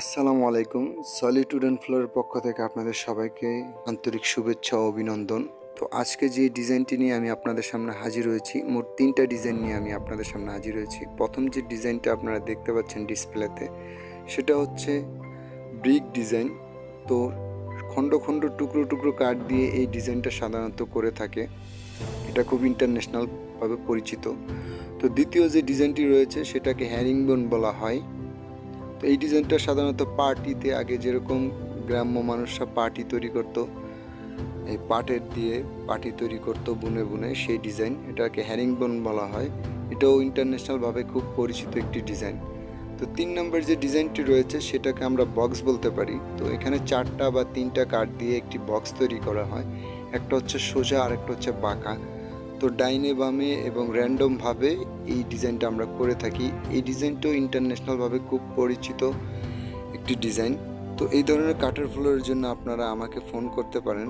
আসসালামু আলাইকুম। সলিটুড অ্যান্ড ফ্লোরের পক্ষ থেকে আপনাদের সবাইকে আন্তরিক শুভেচ্ছা ও অভিনন্দন। তো আজকে যে ডিজাইনটি নিয়ে আমি আপনাদের সামনে হাজির হয়েছি, মোট তিনটা ডিজাইন নিয়ে আমি আপনাদের সামনে হাজির হয়েছি। প্রথম যে ডিজাইনটা আপনারা দেখতে পাচ্ছেন ডিসপ্লেতে, সেটা হচ্ছে ব্রিক ডিজাইন তো খণ্ড খণ্ড, টুকরো টুকরো কাঠ দিয়ে এই ডিজাইনটা সাধারণত করে থাকে। এটা খুব ইন্টারন্যাশনালভাবে পরিচিত। তো দ্বিতীয় যে ডিজাইনটি রয়েছে, সেটাকে হ্যারিংবোন বলা হয়। তো এই ডিজাইনটা সাধারণত পার্টিতে আগে যেরকম গ্রাম্য মানুষরা পার্টি তৈরি করত, এই পাটের দিয়ে পার্টি তৈরি করত বুনে বুনে, সেই ডিজাইন এটাকে হ্যারিংবোন বলা হয়। এটাও ইন্টারন্যাশনালভাবে খুব পরিচিত একটি ডিজাইন। তো তিন নম্বর যে ডিজাইনটি রয়েছে সেটাকে আমরা বক্স বলতে পারি। তো এখানে চারটা বা তিনটা কাঠ দিয়ে একটি বক্স তৈরি করা হয়। একটা হচ্ছে সোজা আর একটা হচ্ছে বাঁকা। তো ডাইনে বামে এবং র্যান্ডমভাবে এই ডিজাইনটা আমরা করে থাকি। এই ডিজাইনটাও ইন্টারন্যাশনালভাবে খুব পরিচিত একটি ডিজাইন। তো এই ধরনের কাটার ফুলের জন্য আপনারা আমাকে ফোন করতে পারেন।